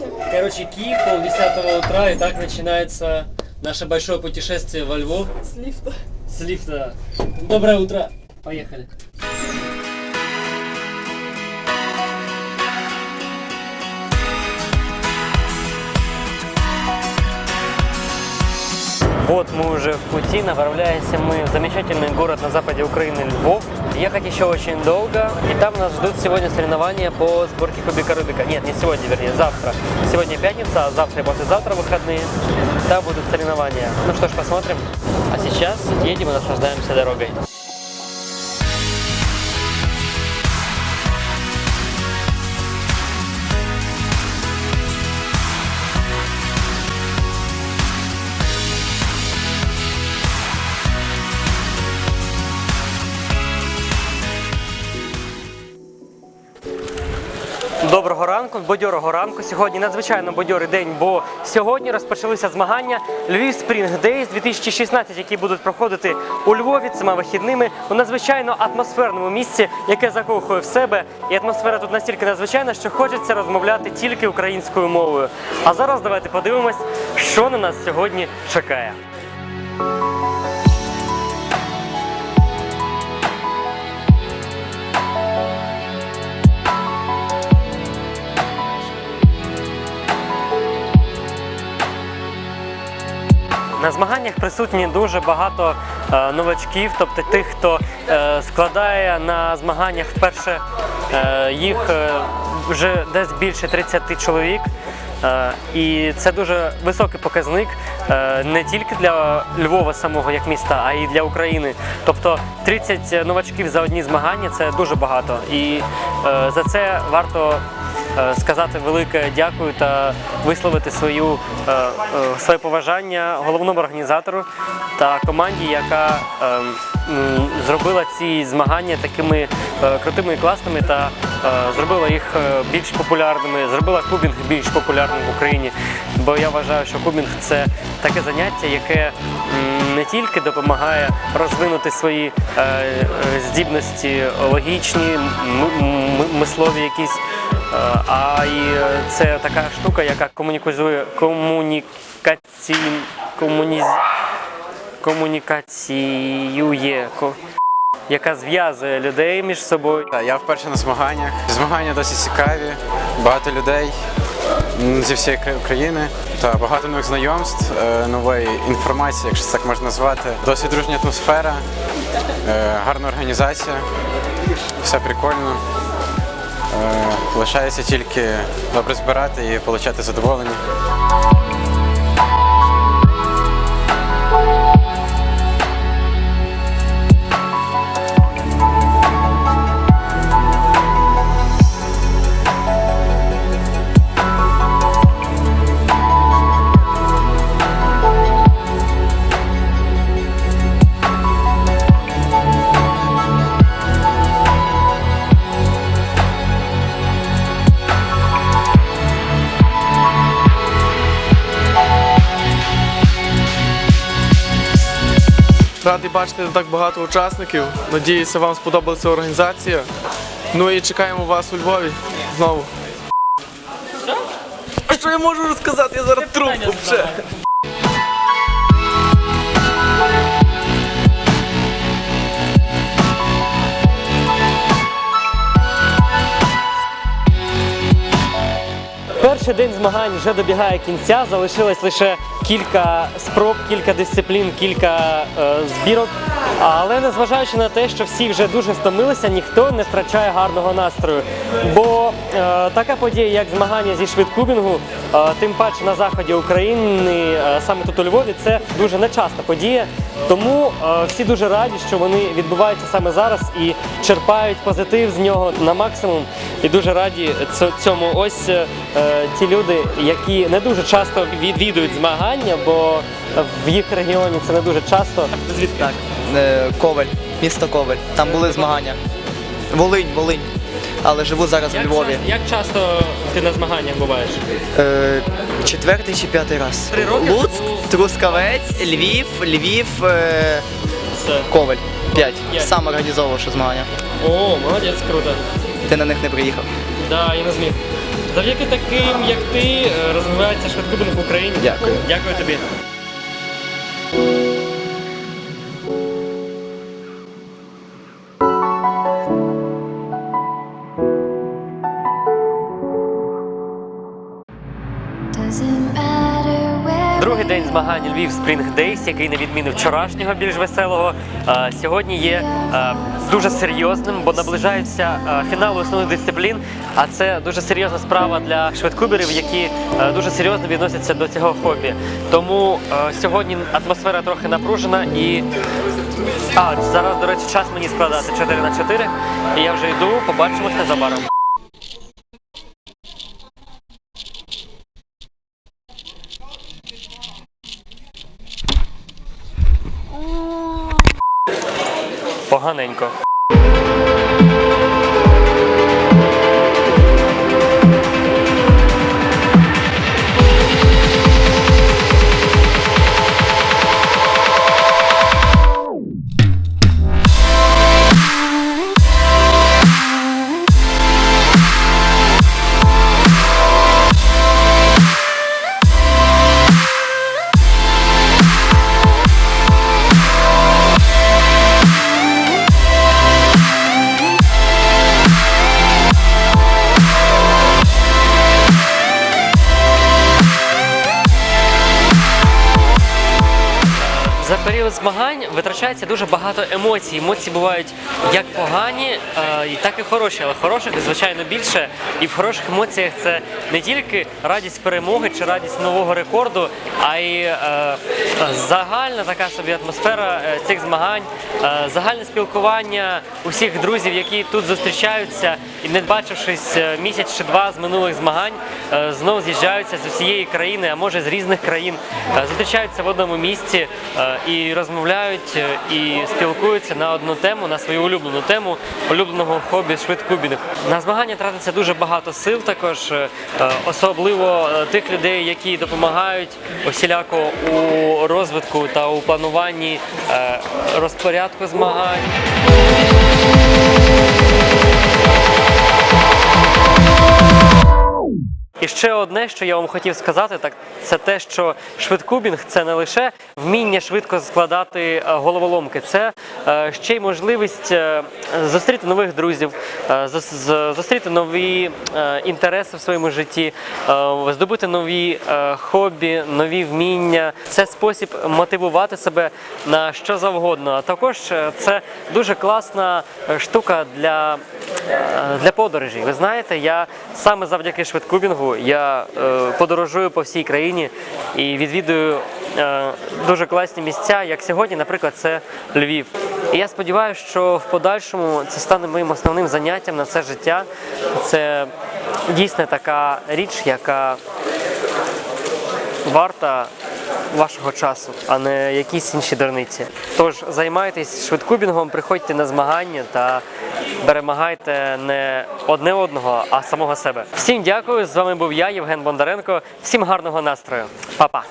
вечер. Короче, Киев, полдесятого утра, и так начинается наше большое путешествие во Львов С лифта. с лифта. Доброе утро. Поехали. Вот мы уже в пути, направляемся мы в замечательный город на западе Украины Львов. Ехать еще очень долго, и там нас ждут сегодня соревнования по сборке кубика Рубика. Нет, не сегодня, вернее, завтра. Сегодня пятница, а завтра и послезавтра выходные. Там будут соревнования. Ну что ж, посмотрим. А сейчас едем и наслаждаемся дорогой. Ранку, бадьорого ранку. Сьогодні надзвичайно бадьорий день, бо сьогодні розпочалися змагання Львів Спрінг Дейз 2016, які будуть проходити у Львові цими вихідними у надзвичайно атмосферному місці, яке закохує в себе. І атмосфера тут настільки надзвичайна, що хочеться розмовляти тільки українською мовою. А зараз давайте подивимось, що на нас сьогодні чекає. Змаганнях присутні дуже багато е, новачків, тобто тих, хто е, складає на змаганнях вперше е, їх вже десь більше 30 чоловік. І це дуже високий показник не тільки для Львова самого як міста, а й для України. Тобто 30 новачків за одні змагання це дуже багато. І за це варто сказати велике дякую та висловити свою, е, е, своє поважання головному організатору та команді, яка е, зробила ці змагання такими е, крутими і класними та е, зробила їх е, більш популярними, зробила кубінг більш популярним в Україні. Бо я вважаю, що кубінг це таке заняття, яке не тільки допомагає розвинути свої е, е, здібності логічні, мислові якісь. Е, А і це така штука, яка комунікує комунікацій, комуніз, комунікаціює, ко- яка зв'язує людей між собою. Я вперше на змаганнях. Змагання досить цікаві, багато людей зі всієї кра- України та багато нових знайомств, е, нової інформації, якщо так можна назвати. Досить дружня атмосфера, е, гарна організація, все прикольно. Е, Лишається тільки добре збирати і отримати задоволення. Радий бачити так багато учасників. Надіюся, вам сподобалася організація. Ну і чекаємо вас у Львові знову. А що я можу розказати? Я зараз трубку вже. Перший день змагань вже добігає кінця. Залишилось лише кілька спроб, кілька дисциплін, кілька е, збірок. Але незважаючи на те, що всі вже дуже стомилися, ніхто не втрачає гарного настрою. Бо е, така подія, як змагання зі швидкубінгу, е, тим паче на заході України, е, саме тут у Львові, це дуже нечаста подія. Тому е, всі дуже раді, що вони відбуваються саме зараз і черпають позитив з нього на максимум. І дуже раді цьому. Ось е, ті люди, які не дуже часто відвідують змагання, бо в їх регіоні це не дуже часто. Звідки так? Е, Коваль, місто Коваль. Там були змагання. Волинь, Волинь. Але живу зараз в Львові. часто, як часто ти на змаганнях буваєш? Е, четвертий чи п'ятий раз. Три роки Луцьк, тому- Трускавець, Львів, Львів, е, Це. Коваль. П'ять. П'ять. Сам організовував змагання. О, молодець, круто. Ти на них не приїхав. Да, я не зміг. Завдяки таким, як ти, е, розвивається швидкобінг в Україні. Дякую. Дякую тобі. День змагань Львів Спрінг Дейс, який на відміну вчорашнього більш веселого, сьогодні є дуже серйозним, бо наближаються фінали основних дисциплін. А це дуже серйозна справа для швидкуберів, які дуже серйозно відносяться до цього хобі. Тому сьогодні атмосфера трохи напружена і а зараз, до речі, час мені складати 4 на 4 І я вже йду. Побачимось незабаром. Поганенько. Період змагань витрачається дуже багато емоцій. Емоції бувають як погані, е, так і хороші, але хороших, звичайно, більше. І в хороших емоціях це не тільки радість перемоги чи радість нового рекорду, а й е, загальна така собі атмосфера е, цих змагань, загальне спілкування усіх друзів, які тут зустрічаються, і не бачившись місяць чи два з минулих змагань, е, знов з'їжджаються з усієї країни, а може з різних країн, зустрічаються в одному місці і розмовляють е, і спілкуються на одну тему, на свою улюблену тему улюбленого хобі швидкубінг. На змагання тратиться дуже багато сил, також е, е, особливо тих людей, які допомагають усіляко у розвитку та у плануванні розпорядку змагань. І ще одне, що я вам хотів сказати, так це те, що швидкубінг це не лише вміння швидко складати е, головоломки, це е, ще й можливість е, зустріти нових друзів, зустріти нові інтереси в своєму житті, здобути нові хобі, нові вміння. Це спосіб мотивувати себе на що завгодно. А також це дуже класна штука для, для подорожей. Ви знаєте, я саме завдяки швидкубінгу я е, подорожую по всій країні і відвідую е, дуже класні місця, як сьогодні, наприклад, це Львів. І я сподіваюся, що в подальшому це стане моїм основним заняттям на все життя. Це дійсно така річ, яка варта вашого часу, а не якісь інші дурниці. Тож займайтесь швидкубінгом, приходьте на змагання та перемагайте не одне одного, а самого себе. Всім дякую. З вами був я, Євген Бондаренко. Всім гарного настрою. Па-па.